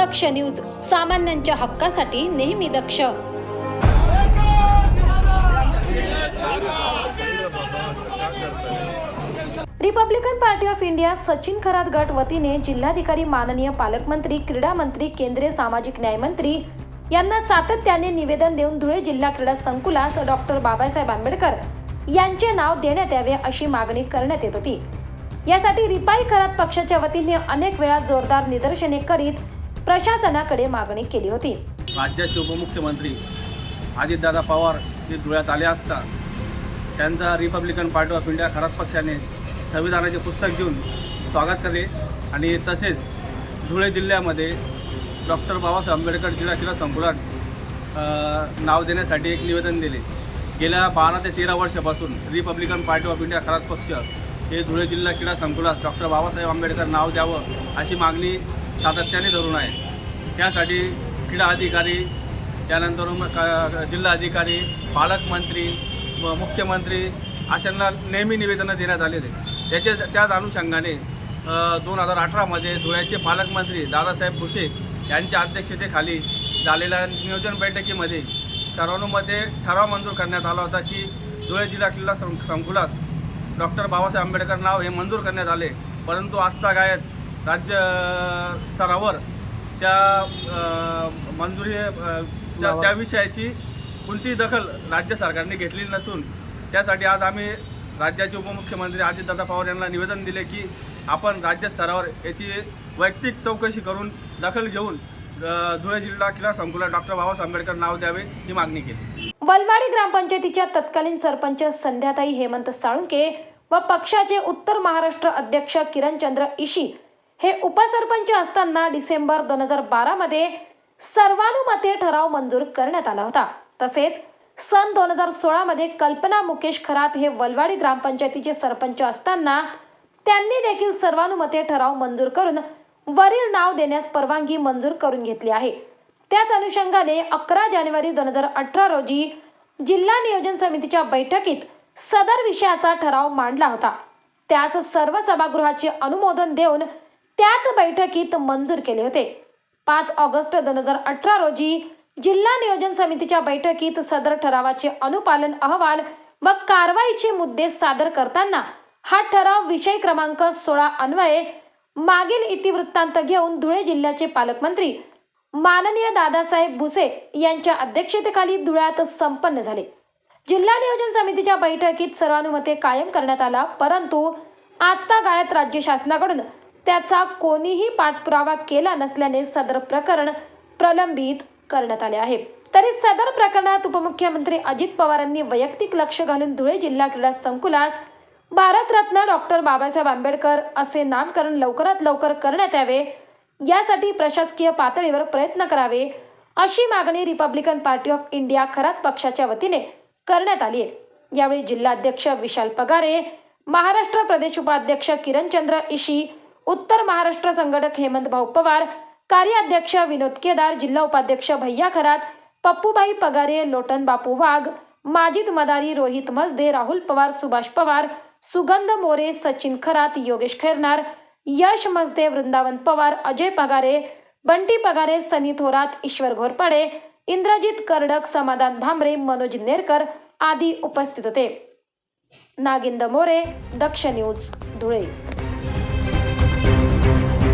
दक्ष news सामान्यांच्या हक्कासाठी नेहमी दक्ष. Republican Party of India Sachin Kharat गट वतीने जिल्हाधिकारी माननीय पालकमंत्री क्रीडा मंत्री केंद्रीय सामाजिक न्याय मंत्री यांना सातत्याने निवेदन देऊन धुळे जिल्हा क्रीडा संकुलास डॉक्टर बाबासाहेब आंबेडकर यांचे नाव देण्यात यावे अशी मागणी करण्यात येत होती. यासाठी रिपाई खरात पक्षाच्या वतीने अनेक वेळा जोरदार निदर्शने करीत प्रशासनाकडे मागणी केली होती. राज्याचे उपमुख्यमंत्री अजितदादा पवार हे धुळ्यात आले असता त्यांचा Republican Party of India Kharat पक्षाने संविधानाचे पुस्तक घेऊन स्वागत केले आणि तसेच धुळे जिल्ह्यामध्ये डॉक्टर बाबासाहेब आंबेडकर जिल्हा क्रीडा संकुलात नाव देण्यासाठी एक निवेदन दिले. गेल्या बारा ते तेरा वर्षापासून Republican Party of India Kharat पक्ष हे धुळे जिल्हा क्रीडा संकुलात डॉक्टर बाबासाहेब आंबेडकर नाव द्यावं अशी मागणी सातत्याने धरून आहे. त्यासाठी क्रीडा अधिकारी त्यानंतर मग जिल्हा अधिकारी पालकमंत्री व मुख्यमंत्री अशांना नेहमी निवेदनं देण्यात आलेले त्याचे त्याच अनुषंगाने दोन हजार अठरामध्ये धुळ्याचे पालकमंत्री दादासाहेब भुसे यांच्या अध्यक्षतेखाली झालेल्या नियोजन बैठकीमध्ये सर्वानुमते ठराव मंजूर करण्यात आला होता की धुळे जिल्हा किल्ला सं संकुलात डॉक्टर बाबासाहेब आंबेडकर नाव हे मंजूर करण्यात आले. परंतु आस्थागायत राज्य स्तरावर त्या मंजुरी त्या विषयाची कोणतीही दखल राज्य सरकारने घेतलेली नसून त्यासाठी आज आम्ही राज्याचे उपमुख्यमंत्री अजितदादा पवार यांना निवेदन दिले की आपण राज्य स्तरावर याची वैयक्तिक चौकशी करून दखल घेऊन धुळे जिल्हा क्रीडा संकुलात डॉक्टर बाबासाहेब आंबेडकर नाव द्यावे ही मागणी केली. वलवाडी ग्रामपंचायतीच्या तत्कालीन सरपंच संध्याताई हेमंत साळुंके व पक्षाचे उत्तर महाराष्ट्र अध्यक्ष किरणचंद्र इशी हे उपसरपंच असताना डिसेंबर दोन हजार बारामध्ये सर्वानुमते ठराव मंजूर करण्यात आला होता. तसेच सन दोन हजार सोळामध्ये कल्पना मुकेश खरात हे वलवाडी ग्रामपंचायतीचे सरपंच असताना त्यांनी देखील सर्वानुमते ठराव मंजूर करून वरील नाव देण्यास परवानगी मंजूर करून घेतली आहे. त्याच अनुषंगाने अकरा जानेवारी दोन हजार अठरा रोजी जिल्हा नियोजन समितीच्या बैठकीत सदर विषयाचा ठराव मांडला होता. त्याच सर्व सभागृहाचे अनुमोदन देऊन त्याच बैठकीत मंजूर केले होते. पाच ऑगस्ट दोन हजार अठरा रोजी जिल्हा नियोजन समितीच्या बैठकीत सदर ठरावाचे अनुपालन अहवाल व कारवाईचे मुद्दे सादर करताना हा ठराव विषय क्रमांक सोळा अन्वये मागील इतिवृत्तांत घेऊन धुळे जिल्ह्याचे पालकमंत्री माननीय दादासाहेब भुसे यांच्या अध्यक्षतेखाली धुळ्यात संपन्न झाले. जिल्हा नियोजन समितीच्या बैठकीत सर्वानुमते कायम करण्यात आला परंतु आजता गायत राज्य शासनाकडून त्याचा कोणीही पाठपुरावा केला नसल्याने सदर प्रकरण प्रलंबित करण्यात आले आहे. तरी सदर प्रकरणात उपमुख्यमंत्री अजित पवारांनी वैयक्तिक लक्ष घालून धुळे जिल्हा क्रीडा संकुलास भारतरत्न डॉक्टर बाबासाहेब आंबेडकर असे नामकरण लवकरात लवकर करण्यात यावे यासाठी प्रशासकीय पातळीवर प्रयत्न करावे अशी मागणी Republican Party of India Kharat पक्षाच्या वतीने करण्यात आली आहे. यावेळी जिल्हाध्यक्ष विशाल पगारे महाराष्ट्र प्रदेश उपाध्यक्ष किरणचंद्र इशी उत्तर महाराष्ट्र संघटक हेमंत भाऊ पवार कार्याध्यक्ष विनोद केदार जिल्हा उपाध्यक्ष भैया खरात पप्पूबाई पगारे लोटन बापू वाघ माजिद मदारी रोहित मजदे राहुल पवार सुभाष पवार सुगंध मोरे सचिन खरात योगेश खैरनार यश मजदे वृंदावन पवार अजय पगारे बंटी पगारे सनी थोरात ईश्वर घोरपडे इंद्रजित कर्डक समाधान भांबरे मनोज नेरकर आदी उपस्थित होते. नागिंद मोरे दक्ष न्यूज धुळे.